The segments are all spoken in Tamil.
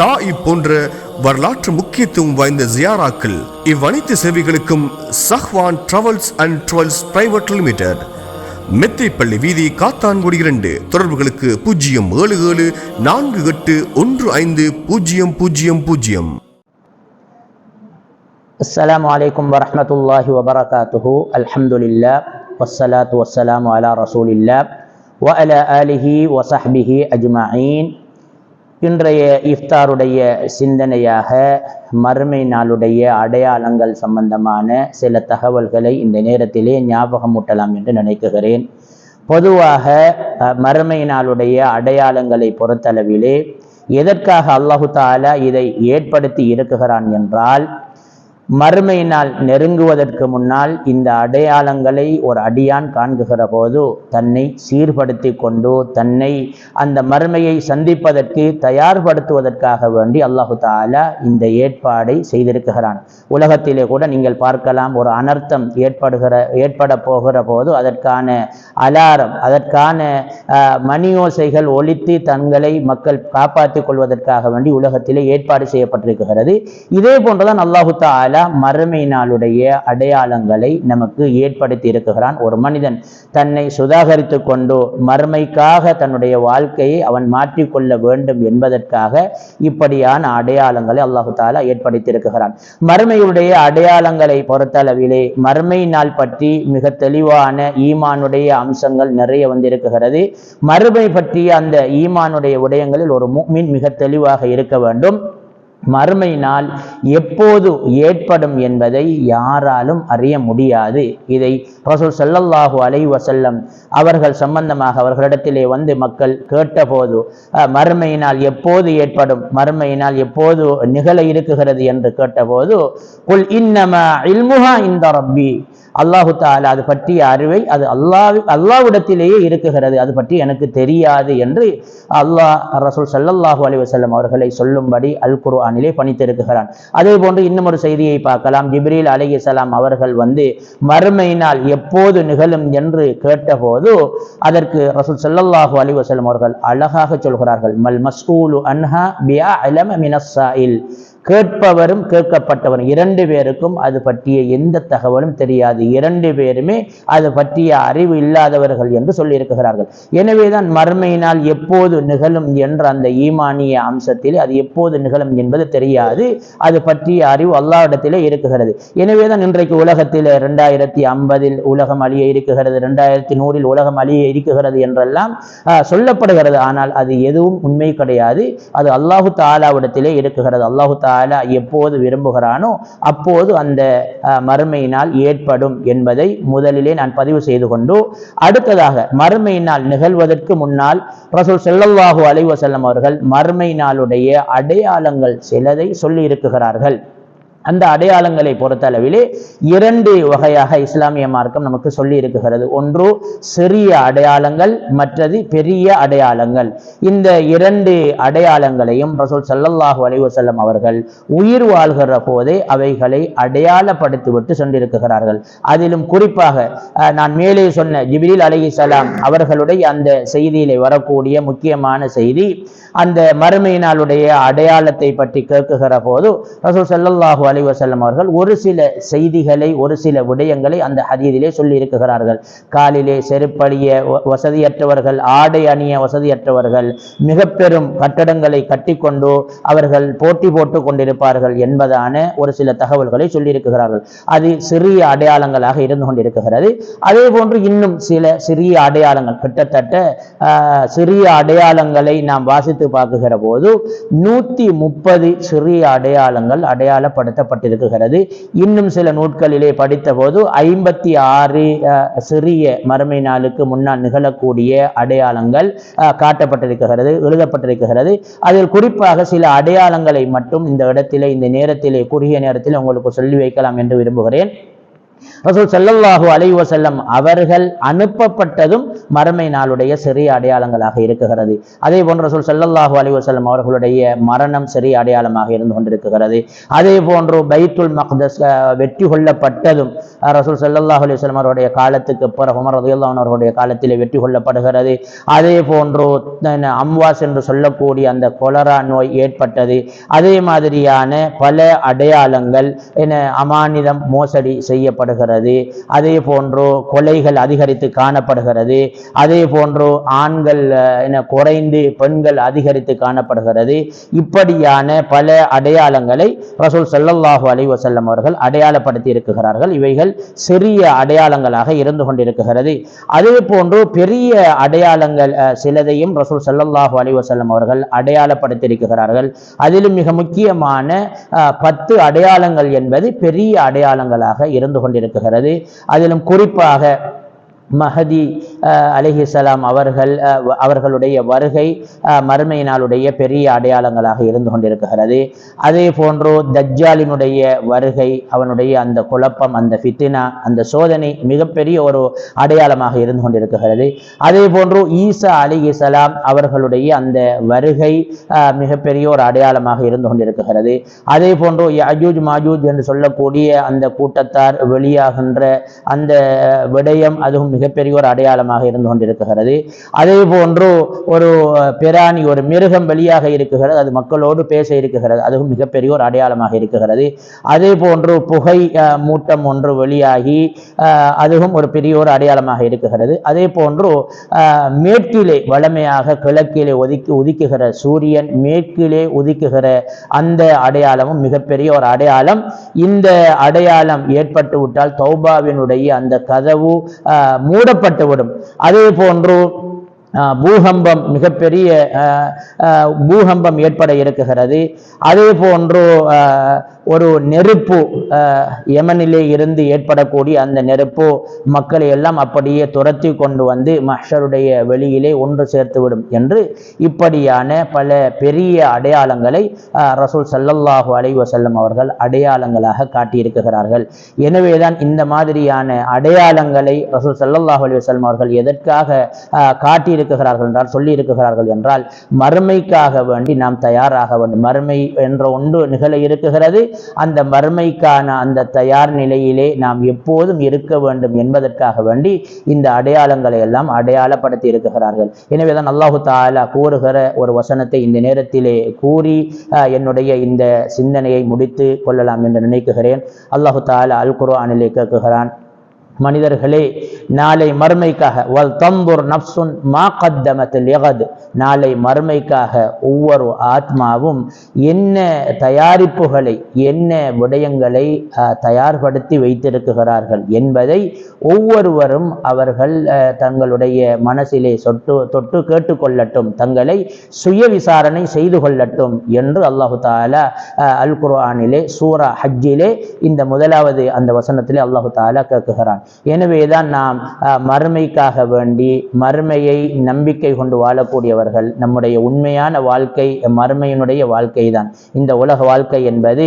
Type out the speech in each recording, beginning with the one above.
தாய் போன்ற வரலாற்று முக்கியத்துவம் வாய்ந்த ஜியாராக்கள் இவ்வனைத்து சேவைகளுக்கும் Sahwan travels and tours private limited மெத்தைப்பள்ளி வீதி காத்தான்குடி இரண்டு தொடர்புகளுக்கு பூஜ்ஜியம் ஏழு ஏழு நான்கு எட்டு ஒன்று ஐந்து பூஜ்ஜியம் பூஜ்ஜியம் பூஜ்ஜியம் السلام عليكم ورحمة الله وبركاته الحمد لله والصلاة والسلام على رسول الله وعلى آله وصحبه أجمعين இன்றைய இஃப்தாருடைய சிந்தனையாக மறுமை நாளுடைய அடையாளங்கள் சம்பந்தமான சில தகவல்களை இந்த நேரத்திலே ஞாபகமூட்டலாம் என்று நினைக்குகிறேன். பொதுவாக மறுமை நாளுடைய அடையாளங்களை பொறுத்தளவிலே எதற்காக அல்லாஹு தாலா இதை ஏற்படுத்தி இருக்குகிறான் என்றால் மறுமை நாள் நெருங்குவதற்கு முன்னால் இந்த அடையாளங்களை ஒரு அடியான் காண்குகிற போது தன்னை சீர்படுத்தி கொண்டு தன்னை அந்த மறுமையை சந்திப்பதற்கு தயார்படுத்துவதற்காக வேண்டி அல்லாஹு தாலா இந்த ஏற்பாடை செய்திருக்கிறான். உலகத்திலே கூட நீங்கள் பார்க்கலாம் ஒரு அனர்த்தம் ஏற்படுகிற ஏற்பட போகிற போது அதற்கான அலாரம் அதற்கான மணியோசைகள் ஒழித்து தங்களை மக்கள் காப்பாற்றிக் கொள்வதற்காக வேண்டி உலகத்திலே ஏற்பாடு செய்யப்பட்டிருக்கிறது. இதே போன்றுதான் அல்லாஹு தாலா மறுமை நாளுடைய அடையாளங்களை நமக்கு ஏற்படுத்தி இருக்குகிறான் ஒரு மனிதன் தன்னை சுதாகரித்து கொண்டு மறுமைக்காக தன்னுடைய வாழ்க்கையை அவன் மாற்றிக்கொள்ள வேண்டும் என்பதற்காக இப்படியான அடையாளங்களை அல்லாஹு தாலா ஏற்படுத்தி இருக்கிறான். மறுமையுடைய அடையாளங்களை பொறுத்தளவிலே மறுமை நாள் பற்றி மிக தெளிவான ஈமானுடைய அம்சங்கள் நிறைய வந்திருக்கிறது. மறுமை பற்றிய அந்த ஈமானுடைய விடயங்களில் ஒரு முஃமின் மிக தெளிவாக இருக்க வேண்டும். மறுமை நாள் எப்போது ஏற்படும் என்பதை யாராலும் அறிய முடியாது. இதை ரசூல் ஸல்லல்லாஹு அலை வசல்லம் அவர்கள் சம்பந்தமாக அவர்களிடத்திலே வந்து மக்கள் கேட்டபோது அஹ், மறுமை நாள் எப்போது ஏற்படும் மறுமை நாள் எப்போது நிகழ இருக்குகிறது என்று கேட்டபோது குல் இன்னமா இல்முஹா இந்த ரப்பி அல்லாஹு தாலா அது பற்றிய அறிவை அது அல்லாஹ் அல்லாவிடத்திலேயே இருக்குகிறது. அது பற்றி எனக்கு தெரியாது என்று அல்லாஹ் ரசூல் ஸல்லல்லாஹு அலி வசல்லம் அவர்களை சொல்லும்படி அல் குர்ஆனிலே பணித்திருக்கிறான். அதே போன்று இன்னும் ஒரு செய்தியை பார்க்கலாம். ஜிப்ரீல் அலைஹிஸ்ஸலாம் அவர்கள் வந்து மறுமை நாள் எப்போது நிகழும் என்று கேட்டபோது அதற்கு ரசூல் ஸல்லல்லாஹு அலி வசல்லம் அவர்கள் அழகாக சொல்கிறார்கள். மல் மஸ்கூலு அன்ஹா பியா மினஸ் மினஸ்ஸாயில் கேட்பவரும் கேட்கப்பட்டவரும். இரண்டு பேருக்கும் அது பற்றிய எந்த தகவலும் தெரியாது. இரண்டு பேருமே அது பற்றிய அறிவு இல்லாதவர்கள் என்று சொல்லியிருக்கிறார்கள். எனவேதான் மறுமையினால் எப்போது நிகழும் என்ற அந்த ஈமானிய அம்சத்தில் அது எப்போது நிகழும் என்பது தெரியாது. அது பற்றிய அறிவு அல்லாவிடத்திலே இருக்குகிறது எனவேதான் இன்றைக்கு உலகத்தில் இரண்டாயிரத்தி ஐம்பதில் உலகம் அழிய இருக்குகிறது இரண்டாயிரத்தி நூறில் உலகம் அழிய இருக்குகிறது என்றெல்லாம் சொல்லப்படுகிறது. ஆனால் அது எதுவும் உண்மை கிடையாது. அது அல்லாஹு தாலாவிடத்திலே இருக்குகிறது அல்லாஹு தாலா எப்போது விரும்புகிறானோ அப்போது அந்த மறுமையினால் ஏற்படும் என்பதை முதலிலே நான் பதிவு செய்து கொண்டு அடுத்ததாக மறுமையினால் நிகழ்வதற்கு முன்னால் ரசூல் செல்லல்லாஹு அலைவசல்லம் அவர்கள் மறுமை நாளுடைய அடையாளங்கள் சிலதை சொல்லி இருக்குகிறார்கள் அந்த அடையாளங்களை பொறுத்தளவிலே இரண்டு வகையாக இஸ்லாமிய மார்க்கம் நமக்கு சொல்லி இருக்குகிறது ஒன்று சிறிய அடையாளங்கள் மற்றது பெரிய அடையாளங்கள். இந்த இரண்டு அடையாளங்களையும் ரசூல் சல்லல்லாஹு அலைவசல்லம் அவர்கள் உயிர் வாழ்கிற போதே அவைகளை அடையாளப்படுத்திவிட்டு சென்றிருக்கிறார்கள். அதிலும் குறிப்பாக அஹ், நான் மேலே சொன்ன ஜிப்ரீல் அலைஹிஸ்ஸலாம் அவர்களுடைய அந்த செய்தியிலே வரக்கூடிய முக்கியமான செய்தி அந்த மறுமையினாளுடைய அடையாளத்தை பற்றி கேட்குகிற போது ரசூல் சல்லல்லாஹு அலி வசல்லம் அவர்கள் ஒரு சில செய்திகளை ஒரு சில விடயங்களை அந்த ஹதீதிலே சொல்லி காலிலே செருப்பழிய வசதியற்றவர்கள் ஆடை அணிய வசதியற்றவர்கள் மிக பெரும் கட்டடங்களை கட்டிக்கொண்டு அவர்கள் போட்டி போட்டு கொண்டிருப்பார்கள் என்பதான ஒரு சில தகவல்களை சொல்லியிருக்கிறார்கள். அது சிறிய அடையாளங்களாக இருந்து கொண்டிருக்கிறது. அதே போன்று இன்னும் சில சிறிய அடையாளங்கள் கிட்டத்தட்ட சிறிய அடையாளங்களை நாம் வாசித்து பார்க்குகிற போது நூத்தி முப்பது சிறிய அடையாளங்கள் அடையாளப்படுத்த அடையாளப்படுத்தப்பட்டிருக்கிறது இன்னும் சில நூட்களிலே படித்தபோது ஐம்பத்தி ஆறு சிறிய மறுமை நாளுக்கு முன்னால் நிகழக்கூடிய அடையாளங்கள் காட்டப்பட்டிருக்கிறது எழுதப்பட்டிருக்கிறது. அதில் குறிப்பாக சில அடையாளங்களை மட்டும் இந்த இடத்திலே இந்த நேரத்திலே குறுகிய நேரத்தில் உங்களுக்கு சொல்லி வைக்கலாம் என்று விரும்புகிறேன். ரசூல் செல்லல்லாஹு அலைவ செல்லம் அவர்கள் அனுப்பப்பட்டதும் மறுமை நாளுடைய சிறிய அடையாளங்களாக இருக்கிறது அதே போன்று ரசூல் செல்லல்லாஹு அலைவ செல்லம் அவர்களுடைய மரணம் சிறிய அடையாளமாக இருந்து கொண்டிருக்கிறது. அதே போன்று பைத்துல் மக்தஸ் வெற்றி கொள்ளப்பட்டதும் ரசூல் செல்லல்லாஹு அலைஹி அவருடைய காலத்துக்கு பிறகு உமர் அவர்களுடைய அன்ஹு காலத்திலே வெற்றி கொள்ளப்படுகிறது. அதே போன்று அம்வாஸ் என்று சொல்லக்கூடிய அந்த கொலரா நோய் ஏற்பட்டது. அதே மாதிரியான பல அடையாளங்கள் என அமானிதம் மோசடி செய்யப்படுகிறது. அதே போன்று கொலைகள் அதிகரித்து காணப்படுகிறது. அதே போன்று ஆண்கள் என குறைந்து பெண்கள் அதிகரித்து காணப்படுகிறது. இப்படியான பல அடையாளங்களை ரசூல் சல்லல்லாஹு அலி வசல்லம் அவர்கள் அடையாளப்படுத்தி இருக்கிறார்கள். இவைகள் சிறிய அடையாளங்களாக இருந்து கொண்டிருக்கிறது. அதே போன்று பெரிய அடையாளங்கள் சிலதையும் ரசூல் சல்லல்லாஹு அலி வசல்லம் அவர்கள் அடையாளப்படுத்தியிருக்கிறார்கள் அதிலும் மிக முக்கியமான பத்து அடையாளங்கள் என்பது பெரிய அடையாளங்களாக இருந்து கொண்டிருக்கிறது. ஏற்படுத்துகிறது அதிலும் குறிப்பாக மஹதி அலிஹிசலாம் அவர்கள் அவர்களுடைய வருகை அஹ், மறுமை நாளுடைய பெரிய அடையாளங்களாக இருந்து கொண்டிருக்கிறது. அதே போன்றோ தஜ்ஜாலினுடைய வருகை அவனுடைய அந்த குழப்பம் அந்த ஃபித்தினா அந்த சோதனை மிகப்பெரிய ஒரு அடையாளமாக இருந்து கொண்டிருக்கிறது. அதே போன்று ஈசா அலிஹிசலாம் அவர்களுடைய அந்த வருகை அஹ், மிகப்பெரிய ஒரு அடையாளமாக இருந்து கொண்டிருக்கிறது. அதே போன்று யஜூஜ் மாஜூஜ் என்று சொல்லக்கூடிய அந்த கூட்டத்தார் வெளியாகின்ற அந்த விடயம் அதுவும் மிகப்பெரிய ஒரு அடையாளமாக இருந்து கொண்டிருக்கிறது. அதே போன்று ஒரு பிராணி ஒரு மிருகம் வெளியாக இருக்குகிறது. அது மக்களோடு பேச இருக்குகிறது அதுவும் மிகப்பெரிய ஒரு அடையாளமாக இருக்கிறது. அதே போன்று புகை மூட்டம் ஒன்று வெளியாகி அதுவும் ஒரு பெரிய ஒரு அடையாளமாக இருக்கிறது. அதே போன்று மேற்கிலே வளமையாக கிழக்கிலே ஒதுக்கி உதிக்குகிற சூரியன் மேற்கிலே உதிக்குகிற அந்த அடையாளமும் மிகப்பெரிய ஒரு அடையாளம். இந்த அடையாளம் ஏற்பட்டு விட்டால் தௌபாவினுடைய அந்த கதவு மூடப்பட்டுவிடும். அதே போன்று பூகம்பம் மிகப்பெரிய அஹ், பூகம்பம் ஏற்பட இருக்குகிறது அதே போன்று ஒரு நெருப்பு யமனிலே இருந்து ஏற்படக்கூடிய அந்த நெருப்பு மக்களை எல்லாம் அப்படியே துரத்தி கொண்டு வந்து மஹருடைய வெளியிலே ஒன்று சேர்த்துவிடும் என்று இப்படியான பல பெரிய அடையாளங்களை ரசூல் சல்லல்லாஹு அலைஹி வஸல்லம் அவர்கள் அடையாளங்களாக காட்டியிருக்கிறார்கள். எனவேதான் இந்த மாதிரியான அடையாளங்களை ரசூல் சல்லல்லாஹு அலைஹி வஸல்லம் அவர்கள் எதற்காக காட்டியிருக்கிறார்கள் என்றால் சொல்லியிருக்கிறார்கள் என்றால் மறுமைக்காக வேண்டி நாம் தயாராக வேண்டும். மறுமை என்ற ஒன்று நிகழ இருக்கிறது. அந்த மறுமைக்கான அந்த தயார் நிலையிலே நாம் எப்போதும் இருக்க வேண்டும் என்பதற்காக வேண்டி இந்த அடையாளங்களை எல்லாம் அடையாளப்படுத்தி இருக்கிறார்கள். எனவேதான் அல்லாஹு தாலா கூறுகிற ஒரு வசனத்தை இந்த நேரத்திலே கூறி அஹ், என்னுடைய இந்த சிந்தனையை முடித்து கொள்ளலாம் என்று நினைக்குகிறேன் அல்லாஹு தாலா அல் குர்ஆனிலே கேட்குகிறான் மனிதர்களே நாளை மறுமைக்காக வல் தம்புர் நப்சுன் மா கத்தமத் எகது நாளை மறுமைக்காக ஒவ்வொரு ஆத்மாவும் என்ன தயாரிப்புகளை என்ன விடயங்களை தயார்படுத்தி வைத்திருக்கிறார்கள் என்பதை ஒவ்வொருவரும் அவர்கள் தங்களுடைய மனசிலே சொட்டு தொட்டு கேட்டுக்கொள்ளட்டும் தங்களை சுய விசாரணை செய்து கொள்ளட்டும் என்று அல்லாஹு தாலா அஹ், அல் குர்ஆனிலே சூரா ஹஜ்ஜிலே இந்த முதலாவது அந்த வசனத்திலே அல்லாஹு தாலா கேட்குகிறான். எனவேதான் நாம் மறுமைக்காக வேண்டி மறுமையை நம்பிக்கை கொண்டு வாழக்கூடியவர்கள் நம்முடைய உண்மையான வாழ்க்கை மறுமையினுடைய வாழ்க்கை தான் இந்த உலக வாழ்க்கை என்பது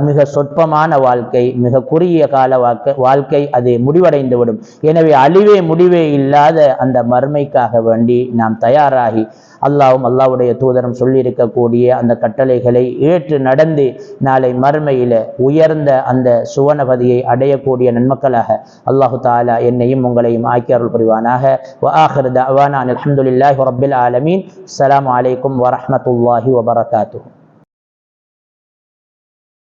மிக சொற்பமான வாழ்க்கை மிக குறுகிய கால வாழ்க்கை வாழ்க்கை அது முடிவடைந்துவிடும். எனவே அழிவே முடிவே இல்லாத அந்த மறுமைக்காக வேண்டி நாம் தயாராகி அல்லாவும் அல்லாவுடைய தூதரம் சொல்லியிருக்கக்கூடிய அந்த கட்டளைகளை ஏற்று நடந்து நாளை மறுமையில் உயர்ந்த அந்த சுவனபதியை அடையக்கூடிய நன்மக்களாக அல்லாஹு தாலா என்னையும் உங்களையும் ஆக்கி அருள் புரிவானாக. அலமதுல்லாஹி ரபில் ஆலமீன். அலாம் அலைக்கும் வரமத்துல்லாஹி வபரகாத்து